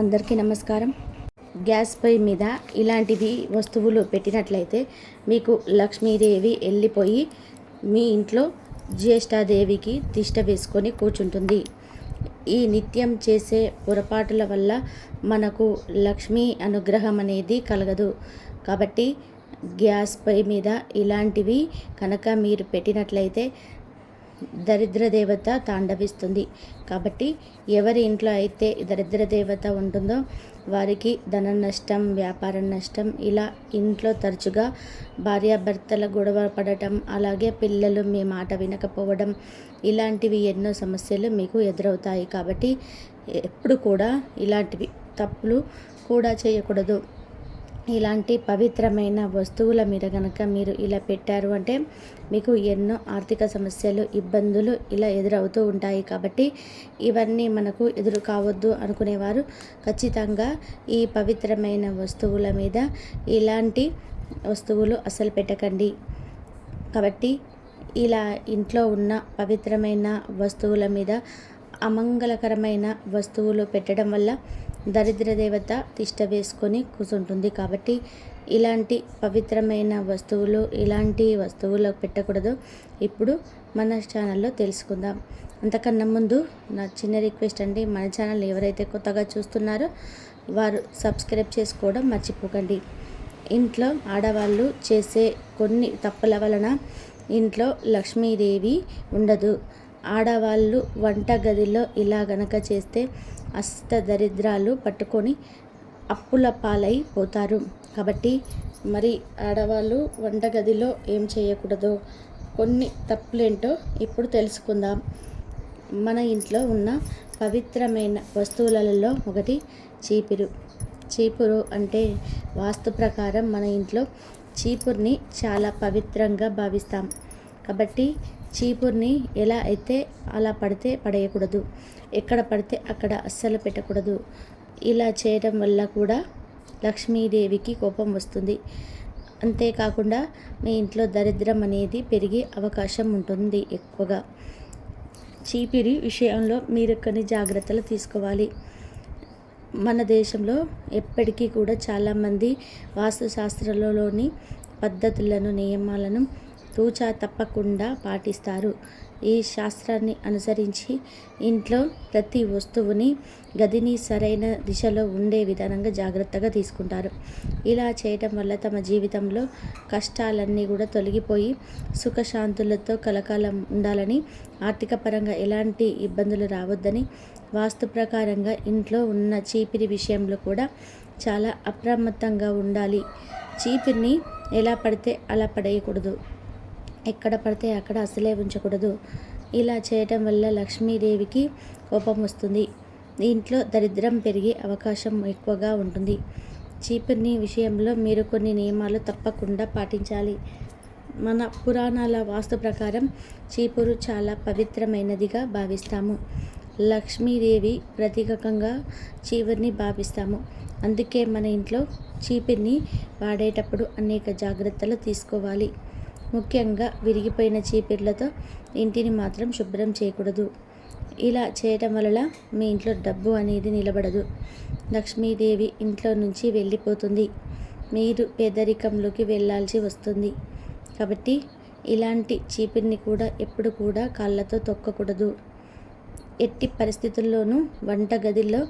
అందరికీ నమస్కారం. గ్యాస్ పై మీద ఇలాంటివి వస్తువులు పెట్టినట్లయితే మీకు లక్ష్మీదేవి వెళ్ళిపోయి మీ ఇంట్లో జ్యేష్ఠాదేవికి తిష్ట వేసుకొని కూర్చుంటుంది. ఈ నిత్యం చేసే పొరపాటుల వల్ల మనకు లక్ష్మీ అనుగ్రహం అనేది కలగదు. కాబట్టి గ్యాస్ పై మీద ఇలాంటివి కనుక మీరు పెట్టినట్లయితే దరిద్ర దేవత తాండవిస్తుంది. కాబట్టి ఎవరి ఇంట్లో అయితే దరిద్ర దేవత ఉంటుందో వారికి ధన నష్టం వ్యాపార నష్టం ఇలా ఇంట్లో తరచుగా భార్యాభర్తల గొడవ పడటం అలాగే పిల్లలు మీ మాట వినకపోవడం ఇలాంటివి ఎన్నో సమస్యలు మీకు ఎదురవుతాయి. కాబట్టి ఎప్పుడు కూడా ఇలాంటివి తప్పులు కూడా చేయకూడదు. ఇలాంటి పవిత్రమైన వస్తువుల మీద కనుక మీరు ఇలా పెట్టారు అంటే మీకు ఎన్నో ఆర్థిక సమస్యలు ఇబ్బందులు ఇలా ఎదురవుతూ ఉంటాయి కాబట్టి ఇవన్నీ మనకు ఎదురు కావద్దు అనుకునేవారు. ఖచ్చితంగా ఈ పవిత్రమైన వస్తువుల మీద ఇలాంటి వస్తువులు అసలు పెట్టకండి. కాబట్టి ఇలా ఇంట్లో ఉన్న పవిత్రమైన వస్తువుల మీద అమంగళకరమైన వస్తువులు పెట్టడం వల్ల దరిద్ర దేవత తిష్ట వేసుకొని కూర్చుంటుంది కాబట్టి ఇలాంటి పవిత్రమైన వస్తువులు ఇలాంటి వస్తువులు పెట్టకూడదు. ఇప్పుడు మన ఛానల్లో తెలుసుకుందాం. అంతకన్నా ముందు నా చిన్న రిక్వెస్ట్ అండి. మన ఛానల్ ఎవరైతే కొత్తగా చూస్తున్నారో వారు సబ్స్క్రైబ్ చేసుకోవడం మర్చిపోకండి. ఇంట్లో ఆడవాళ్ళు చేసే కొన్ని తప్పుల వలన ఇంట్లో లక్ష్మీదేవి ఉండదు. ఆడవాళ్ళు వంట గదిలో ఇలా గనక చేస్తే అస్త దరిద్రాలు పట్టుకొని అప్పుల పాలైపోతారు కాబట్టి మరి ఆడవాళ్ళు వంటగదిలో ఏం చేయకూడదు? కొన్ని తప్పులేంటో ఇప్పుడు తెలుసుకుందాం. మన ఇంట్లో ఉన్న పవిత్రమైన వస్తువులలో ఒకటి చీపురు. చీపురు అంటే వాస్తు ప్రకారం మన ఇంట్లో చీపుర్ని చాలా పవిత్రంగా భావిస్తాం. కాబట్టి చీపుర్ని ఎలా అయితే అలా పడితే పడేయకూడదు ఎక్కడ పడితే అక్కడ అస్సలు పెట్టకూడదు. ఇలా చేయడం వల్ల కూడా లక్ష్మీదేవికి కోపం వస్తుంది. అంతేకాకుండా మీ ఇంట్లో దరిద్రం అనేది పెరిగే అవకాశం ఉంటుంది ఎక్కువగా. చీపిరి విషయంలో మీరు కొన్ని జాగ్రత్తలు తీసుకోవాలి. మన దేశంలో ఎప్పటికీ కూడా చాలామంది వాస్తుశాస్త్రంలోని పద్ధతులను నియమాలను తూచా తప్పకుండా పాటిస్తారు. ఈ శాస్త్రాన్ని అనుసరించి ఇంట్లో ప్రతి వస్తువుని గదిని సరైన దిశలో ఉండే విధానంగా జాగ్రత్తగా తీసుకుంటారు. ఇలా చేయటం వల్ల తమ జీవితంలో కష్టాలన్నీ కూడా తొలగిపోయి సుఖశాంతులతో కలకాలం ఉండాలని ఆర్థిక పరంగా ఎలాంటి ఇబ్బందులు రావద్దని వాస్తు ప్రకారంగా ఇంట్లో ఉన్న చీపిరి విషయంలో కూడా చాలా అప్రమత్తంగా ఉండాలి. చీపిరిని ఎలా పడితే అలా పడేయకూడదు. ఎక్కడ పడితే అక్కడ అసలే ఉంచకూడదు. ఇలా చేయటం వల్ల లక్ష్మీదేవికి కోపం వస్తుంది. దీంట్లో దరిద్రం పెరిగే అవకాశం ఎక్కువగా ఉంటుంది. చీపుర్ని విషయంలో మీరు కొన్ని నియమాలు తప్పకుండా పాటించాలి. మన పురాణాల వాస్తు ప్రకారం చీపురు చాలా పవిత్రమైనదిగా భావిస్తాము. లక్ష్మీదేవి ప్రతీకంగా చీపుర్ని భావిస్తాము. అందుకే మన ఇంట్లో చీపుర్ని వాడేటప్పుడు అనేక జాగ్రత్తలు తీసుకోవాలి. ముఖ్యంగా విరిగిపోయిన చీపిర్లతో ఇంటిని మాత్రం శుభ్రం చేయకూడదు. ఇలా చేయటం వల్ల మీ ఇంట్లో డబ్బు అనేది నిలబడదు. లక్ష్మీదేవి ఇంట్లో నుంచి వెళ్ళిపోతుంది. మీరు పేదరికంలోకి వెళ్ళాల్సి వస్తుంది. కాబట్టి ఇలాంటి చీపిరిని కూడా ఎప్పుడు కూడా కాళ్ళతో తొక్కకూడదు. ఎట్టి పరిస్థితుల్లోనూ వంటగదిలో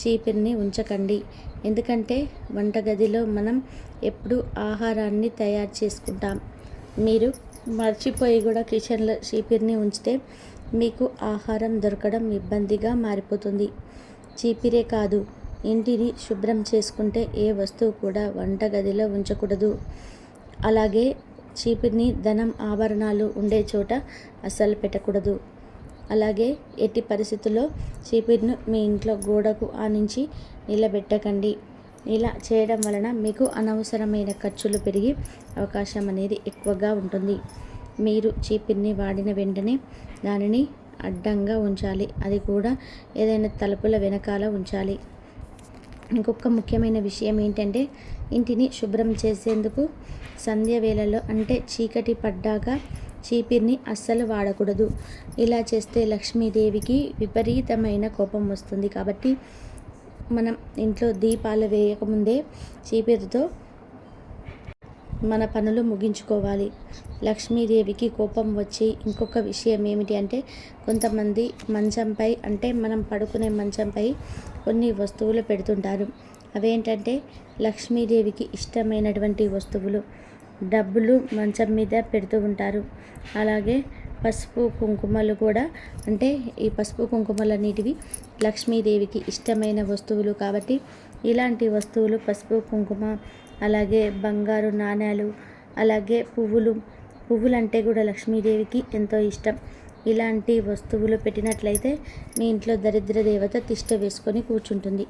చీపిరిని ఉంచకండి. ఎందుకంటే వంటగదిలో మనం ఎప్పుడు ఆహారాన్ని తయారు చేసుకుంటాం. మీరు మర్చిపోయి కూడా కిచెన్లో చీపిరిని ఉంచితే మీకు ఆహారం దొరకడం ఇబ్బందిగా మారిపోతుంది. చీపిరే కాదు ఇంటిని శుభ్రం చేసుకుంటే ఏ వస్తువు కూడా వంటగదిలో ఉంచకూడదు. అలాగే చీపిరిని ధనం ఆభరణాలు ఉండే చోట అస్సలు పెట్టకూడదు. అలాగే ఎట్టి పరిస్థితుల్లో చీపిరిను మీ ఇంట్లో గోడకు ఆనించి నిలబెట్టకండి. ఇలా చేయడం వలన మీకు అనవసరమైన ఖర్చులు పెరిగి అవకాశం అనేది ఎక్కువగా ఉంటుంది. మీరు చీపిరిని వాడిన వెంటనే దానిని అడ్డంగా ఉంచాలి. అది కూడా ఏదైనా తలుపుల వెనకాల ఉంచాలి. ఇంకొక ముఖ్యమైన విషయం ఏంటంటే ఇంటిని శుభ్రం చేసేందుకు సంధ్య వేళలో అంటే చీకటి పడ్డాక చీపిరిని అస్సలు వాడకూడదు. ఇలా చేస్తే లక్ష్మీదేవికి విపరీతమైన కోపం వస్తుంది కాబట్టి మనం ఇంట్లో దీపాలు వేయకముందే చీపిరితో మన పనులు ముగించుకోవాలి. లక్ష్మీదేవికి కోపం వచ్చి ఇంకొక విషయం ఏమిటి అంటే కొంతమంది మంచంపై అంటే మనం పడుకునే మంచంపై కొన్ని వస్తువులు పెడుతుంటారు. అవేంటంటే లక్ష్మీదేవికి ఇష్టమైనటువంటి వస్తువులు. డబ్బులు మంచం మీద పెడుతూ ఉంటారు. అలాగే పసుపు కుంకుమలు కూడా అంటే ఈ పసుపు కుంకుమలు అనేటివి లక్ష్మీదేవికి ఇష్టమైన వస్తువులు కాబట్టి ఇలాంటి వస్తువులు పసుపు కుంకుమ అలాగే బంగారు నాణ్యాలు అలాగే పువ్వులు పువ్వులు అంటే కూడా లక్ష్మీదేవికి ఎంతో ఇష్టం. ఇలాంటి వస్తువులు పెట్టినట్లయితే మీ ఇంట్లో దరిద్ర దేవత తిష్ట వేసుకొని కూర్చుంటుంది.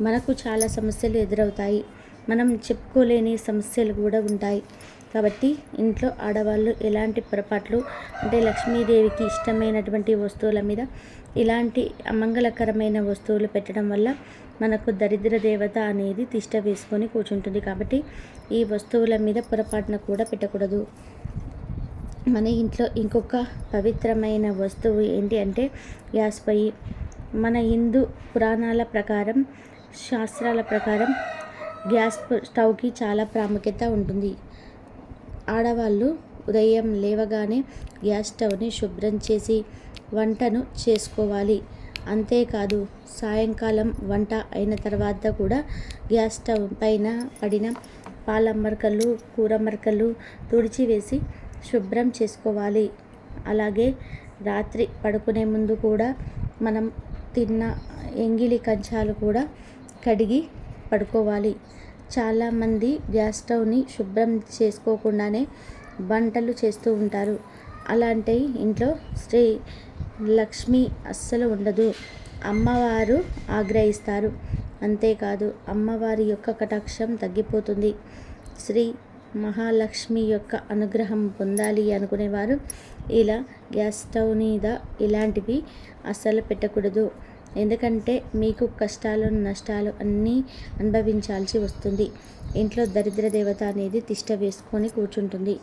మనకు చాలా సమస్యలు ఎదురవుతాయి. మనం చెప్పుకోలేని సమస్యలు కూడా ఉంటాయి. కాబట్టి ఇంట్లో ఆడవాళ్ళు ఎలాంటి పొరపాట్లు అంటే లక్ష్మీదేవికి ఇష్టమైనటువంటి వస్తువుల మీద ఇలాంటి అమంగళకరమైన వస్తువులు పెట్టడం వల్ల మనకు దరిద్ర దేవత అనేది తిష్ట వేసుకొని కూర్చుంటుంది కాబట్టి ఈ వస్తువుల మీద పొరపాటున కూడా పెట్టకూడదు. మన ఇంట్లో ఇంకొక పవిత్రమైన వస్తువు ఏంటి అంటే గ్యాస్ పొయ్యి. మన హిందూ పురాణాల ప్రకారం శాస్త్రాల ప్రకారం గ్యాస్ స్టవ్కి చాలా ప్రాముఖ్యత ఉంటుంది. ఆడవాళ్ళు ఉదయం లేవగానే గ్యాస్ స్టవ్ని శుభ్రం చేసి వంటను చేసుకోవాలి. అంతేకాదు సాయంకాలం వంట అయిన తర్వాత కూడా గ్యాస్ స్టవ్ పైన పడిన పాల మరకలు కూర మరకలు తుడిచివేసి శుభ్రం చేసుకోవాలి. అలాగే రాత్రి పడుకునే ముందు కూడా మనం తిన్న ఎంగిలి కంచాలు కూడా కడిగి పడుకోవాలి. చాలామంది గ్యాస్ స్టవ్ని శుభ్రం చేసుకోకుండానే వంటలు చేస్తూ ఉంటారు. అలాంటి ఇంట్లో శ్రీ లక్ష్మి అస్సలు ఉండదు. అమ్మవారు ఆగ్రహిస్తారు. అంతేకాదు అమ్మవారి యొక్క కటాక్షం తగ్గిపోతుంది. శ్రీ మహాలక్ష్మి యొక్క అనుగ్రహం పొందాలి అనుకునేవారు. ఇలా గ్యాస్ స్టవ్ మీద ఇలాంటివి అస్సలు పెట్టకూడదు. ఎందుకంటే మీకు కష్టాలు నష్టాలు అన్నీ అనుభవించాల్సి వస్తుంది. ఇంట్లో దరిద్ర దేవత అనేది తిష్ట వేసుకొని కూర్చుంటుంది.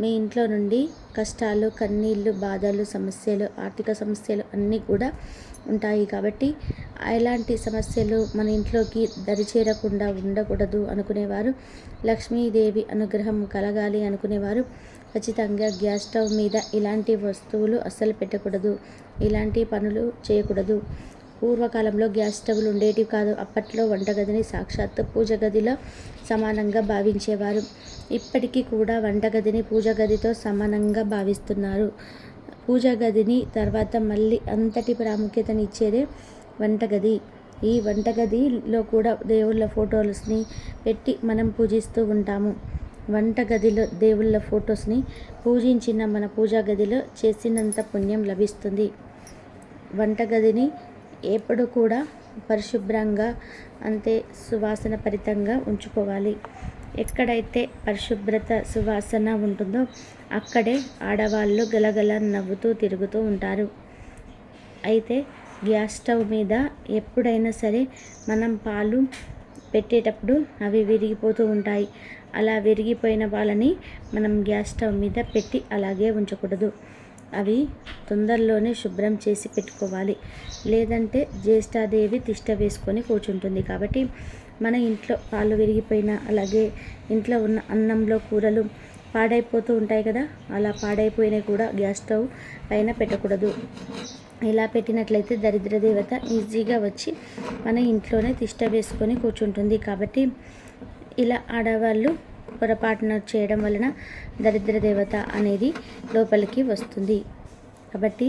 మీ ఇంట్లో నుండి కష్టాలు కన్నీళ్ళు బాధలు సమస్యలు ఆర్థిక సమస్యలు అన్నీ కూడా ఉంటాయి కాబట్టి ఎలాంటి సమస్యలు మన ఇంట్లోకి దరిచేరకుండా ఉండకూడదు అనుకునేవారు. లక్ష్మీదేవి అనుగ్రహం కలగాలి అనుకునేవారు. ఖచ్చితంగా గ్యాస్ స్టవ్ మీద ఇలాంటి వస్తువులు అస్సలు పెట్టకూడదు. ఇలాంటి పనులు చేయకూడదు. పూర్వకాలంలో గ్యాస్ స్టవ్లు ఉండేటివి కాదు. అప్పట్లో వంటగదిని సాక్షాత్తు పూజ గదిలో సమానంగా భావించేవారు. ఇప్పటికీ కూడా వంటగదిని పూజ గదితో సమానంగా భావిస్తున్నారు. పూజ గదిని తర్వాత మళ్ళీ అంతటి ప్రాముఖ్యతనిచ్చేదే వంటగది. ఈ వంటగదిలో కూడా దేవుళ్ళ ఫోటోస్ని పెట్టి మనం పూజిస్తూ ఉంటాము. వంటగదిలో దేవుళ్ళ ఫొటోస్ని పూజించిన మన పూజా గదిలో చేసినంత పుణ్యం లభిస్తుంది. వంటగదిని ఎప్పుడు కూడా పరిశుభ్రంగా అంతే సువాసన పరితంగా ఉంచుకోవాలి. ఎక్కడైతే పరిశుభ్రత సువాసన ఉంటుందో అక్కడే ఆడవాళ్ళు గలగల నవ్వుతూ తిరుగుతూ ఉంటారు. అయితే గ్యాస్ స్టవ్ మీద ఎప్పుడైనా సరే మనం పాలు పెట్టేటప్పుడు అవి విరిగిపోతూ ఉంటాయి. అలా విరిగిపోయిన వాళ్ళని మనం గ్యాస్ స్టవ్ మీద పెట్టి అలాగే ఉంచకూడదు. అవి తొందరలోనే శుభ్రం చేసి పెట్టుకోవాలి. లేదంటే జ్యేష్ఠాదేవి తిష్ట వేసుకొని కూర్చుంటుంది. కాబట్టి మన ఇంట్లో పాలు విరిగిపోయిన అలాగే ఇంట్లో ఉన్న అన్నంలో కూరలు పాడైపోతూ ఉంటాయి కదా అలా పాడైపోయినవి కూడా గ్యాస్ స్టవ్ పైన పెట్టకూడదు. ఇలా పెట్టినట్లయితే దరిద్ర దేవత ఈజీగా వచ్చి మన ఇంట్లోనే తిష్ట వేసుకొని కూర్చుంటుంది. కాబట్టి ఇలా ఆడవాళ్ళు పొరపాటున చేయడం వలన దరిద్ర దేవత అనేది లోపలికి వస్తుంది. కాబట్టి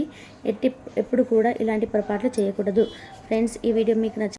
ఎట్టి ఎప్పుడు కూడా ఇలాంటి పొరపాట్లు చేయకూడదు. ఫ్రెండ్స్ ఈ వీడియో మీకు నచ్చ